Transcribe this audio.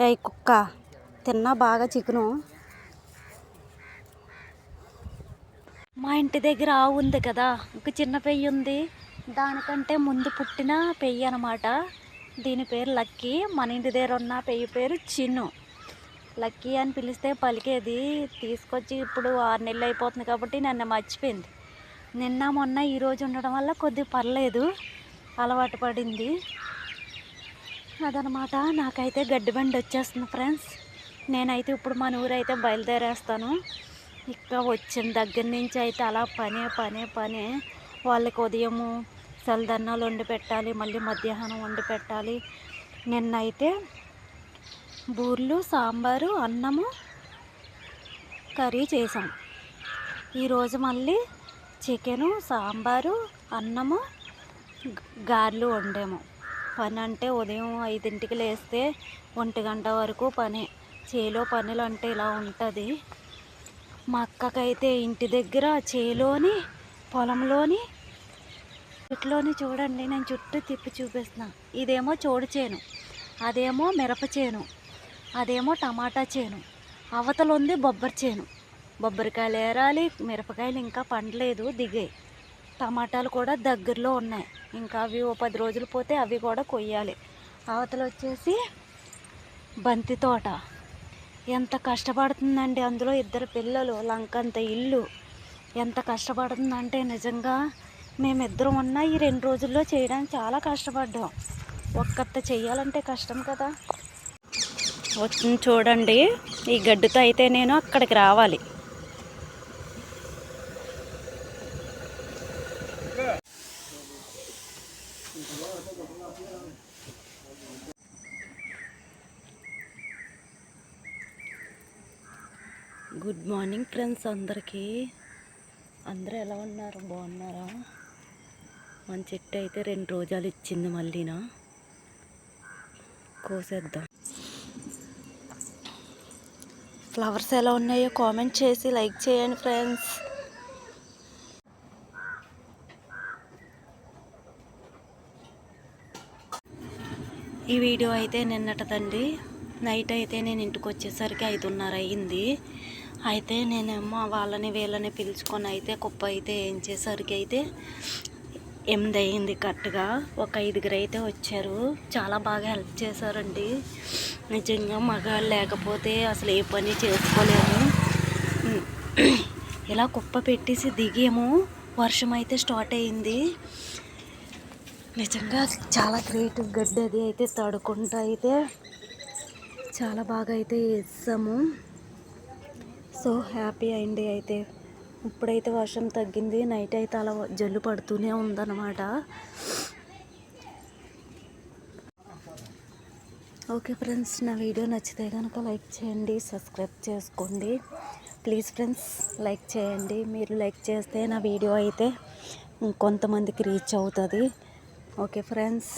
ఏ కుక్క తిన్నా బాగా చికెను. మా ఇంటి దగ్గర ఆవు ఉంది కదా ఒక చిన్న పెయ్యి ఉంది. దానికంటే ముందు పుట్టిన పెయ్యి అనమాట దీని పేరు లక్కీ మన ఇంటి దగ్గర ఉన్న పెయ్యి పేరు చిన్ను. లక్కీ అని పిలిస్తే పలికేది తీసుకొచ్చి ఇప్పుడు ఆరు నెలలు అయిపోతుంది కాబట్టి నన్ను మర్చిపోయింది. నిన్న మొన్న ఈరోజు ఉండడం వల్ల కొద్దిగా పర్లేదు అలవాటు పడింది. అదనమాట నాకైతే గడ్డి బండి వచ్చేస్తుంది ఫ్రెండ్స్. నేనైతే ఇప్పుడు మన ఊరైతే బయలుదేరేస్తాను. ఇంకా వచ్చిన దగ్గర నుంచి అయితే అలా పనే పనే పనే. వాళ్ళకి ఉదయము చల్లదన్నాలు వండి పెట్టాలి మళ్ళీ మధ్యాహ్నం వండి పెట్టాలి. నిన్నైతే బూర్లు సాంబారు అన్నము కర్రీ చేసాం ఈరోజు మళ్ళీ చికెను సాంబారు అన్నము గారెలు వండాము. పని అంటే ఉదయం ఐదింటికి లేస్తే ఒంటి గంట వరకు పని. చేలో పనులు అంటే ఇలా ఉంటుంది. మా అక్కకైతే ఇంటి దగ్గర చేలోని పొలంలోని చెట్లోని చూడండి నేను చుట్టూ తిప్పి చూపిస్తున్నా. ఇదేమో చోడు చేను అదేమో మిరప చేను అదేమో టమాటా చేను అవతల ఉంది బొబ్బరి చేను. బొబ్బరికాయలు ఏరాలి మిరపకాయలు ఇంకా పండలేదు దిగాయి టమాటాలు కూడా దగ్గరలో ఉన్నాయి. ఇంకా అవి ఓ పది రోజులు పోతే అవి కూడా కొయ్యాలి. అవతల వచ్చేసి బంతి తోట. ఎంత కష్టపడుతుందండి అందులో ఇద్దరు పిల్లలు లంకంత ఇల్లు. ఎంత కష్టపడుతుందంటే నిజంగా మేమిద్దరం ఉన్న ఈ రెండు రోజుల్లో చేయడానికి చాలా కష్టపడ్డాం. ఒక్కత చేయాలంటే కష్టం కదా. వచ్చింది చూడండి. ఈ గడ్డితో అయితే నేను అక్కడికి రావాలి. గుడ్ మార్నింగ్ ఫ్రెండ్స్ అందరికీ. అందరూ ఎలా ఉన్నారు? బాగున్నారా? మన చెట్టు అయితే రెండు రోజాలు ఇచ్చింది మళ్ళీనా? కోసేద్దాం. ఫ్లవర్స్ ఎలా ఉన్నాయో కామెంట్ చేసి లైక్ చేయండి ఫ్రెండ్స్. ఈ వీడియో అయితే నిన్నటిదండి. నైట్ అయితే నేను ఇంటికి వచ్చేసరికి ఐదున్నర అయింది అయితే నేనేమో వాళ్ళని వీళ్ళని పిలుచుకొని అయితే కుప్ప అయితే ఏం చేసరికి అయితే ఎనిమిది అయింది కరెక్ట్గా. ఒక ఐదుగురు అయితే వచ్చారు. చాలా బాగా హెల్ప్ చేశారండి. నిజంగా మగాళ్ళు లేకపోతే అసలు ఏ పని చేసుకోలేము. ఇలా కుప్ప పెట్టేసి దిగేమో. వర్షం అయితే స్టార్ట్ అయింది నిజంగా చాలా గ్రేట్ గడ్డి అది అయితే తడుకుంటా అయితే చాలా బాగా అయితే వేసాము. సో హ్యాపీ అయింది అయితే. ఇప్పుడైతే వర్షం తగ్గింది. నైట్ అయితే అలా జల్లు పడుతూనే ఉందన్నమాట. ఓకే ఫ్రెండ్స్ నా వీడియో నచ్చితే కనుక లైక్ చేయండి సబ్స్క్రైబ్ చేసుకోండి. ప్లీజ్ ఫ్రెండ్స్ లైక్ చేయండి. మీరు లైక్ చేస్తే నా వీడియో అయితే కొంతమందికి రీచ్ అవుతుంది. Okay friends